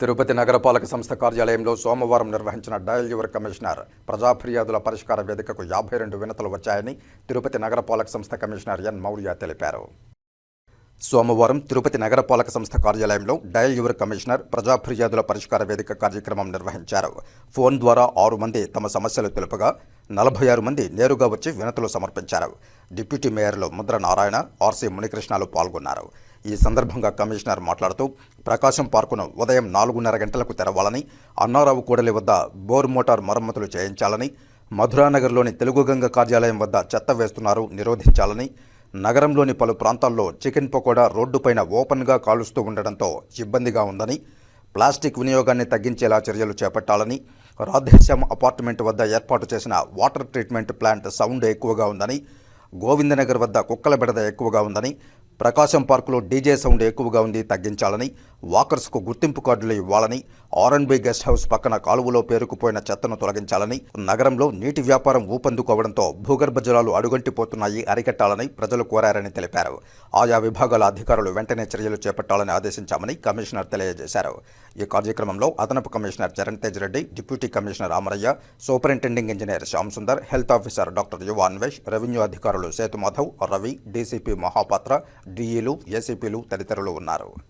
తిరుపతి నగరపాలక సంస్థ కార్యాలయంలో సోమవారం నిర్వహించిన డయల్ యువర్ కమిషనర్ ప్రజా ఫిర్యాదుల పరిష్కార వేదికకు యాభై రెండు వినతులు వచ్చాయని తిరుపతి నగరపాలక సంస్థ కమిషనర్ ఎన్ మౌర్య తెలిపారు. సోమవారం తిరుపతి నగరపాలక సంస్థ కార్యాలయంలో డయల్ యువర్ కమిషనర్ ప్రజా ఫిర్యాదుల పరిష్కార వేదిక కార్యక్రమం నిర్వహించారు. ఫోన్ ద్వారా ఆరు మంది తమ సమస్యలు తెలుపగా నలభై ఆరు మంది నేరుగా వచ్చి వినతులు సమర్పించారు. డిప్యూటీ మేయర్లు ముద్ర నారాయణ ఆర్సీ మునికృష్ణలు పాల్గొన్నారు. ఈ సందర్భంగా కమిషనర్ మాట్లాడుతూ ప్రకాశం పార్కును ఉదయం నాలుగున్నర గంటలకు తెరవాలని అన్నారావు కూడలి వద్ద బోర్ మోటార్ మరమ్మతులు చేయించాలని మధురానగర్లోని తెలుగుగంగ కార్యాలయం వద్ద చెత్త వేస్తున్నారు నిరోధించాలని నగరంలోని పలు ప్రాంతాల్లో చికెన్ పకోడా రోడ్డుపైన ఓపెన్గా కాలుస్తూ ఉండడంతో ఇబ్బందిగా ఉందని ప్లాస్టిక్ వినియోగాన్ని తగ్గించేలా చర్యలు చేపట్టాలని రాధేశ్యామ్ అపార్ట్మెంట్ వద్ద ఏర్పాటు చేసిన వాటర్ ట్రీట్మెంట్ ప్లాంట్ సౌండ్ ఎక్కువగా ఉందని గోవిందనగర్ వద్ద కుక్కల బెడద ఎక్కువగా ఉందని ప్రకాశం పార్కులో డీజే సౌండ్ ఎక్కువగా ఉంది తగ్గించాలని వాకర్స్కు గుర్తింపు కార్డులు ఇవ్వాలని ఆర్ఎన్బి గెస్ట్ హౌస్ పక్కన కాలువలో పేరుకుపోయిన చెత్తను తొలగించాలని నగరంలో నీటి వ్యాపారం ఊపందుకోవడంతో భూగర్భ జలాలు అడుగంటిపోతున్నాయి అరికట్టాలని ప్రజలు కోరారని తెలిపారు. ఆయా విభాగాల అధికారులు వెంటనే చర్యలు చేపట్టాలని ఆదేశించామని కమిషనర్ తెలియజేశారు. ఈ కార్యక్రమంలో అదనపు commissioner Charan Tej Reddy deputy commissioner Amaraiah superintending engineer Shyam Sundar health officer doctor Yuva Anvesh revenue అధికారులు సేతుమాధవ్ రవి డీసీపీ మహాపాత్ర డీఈలు ఏసీపీలు తదితరులు ఉన్నారు.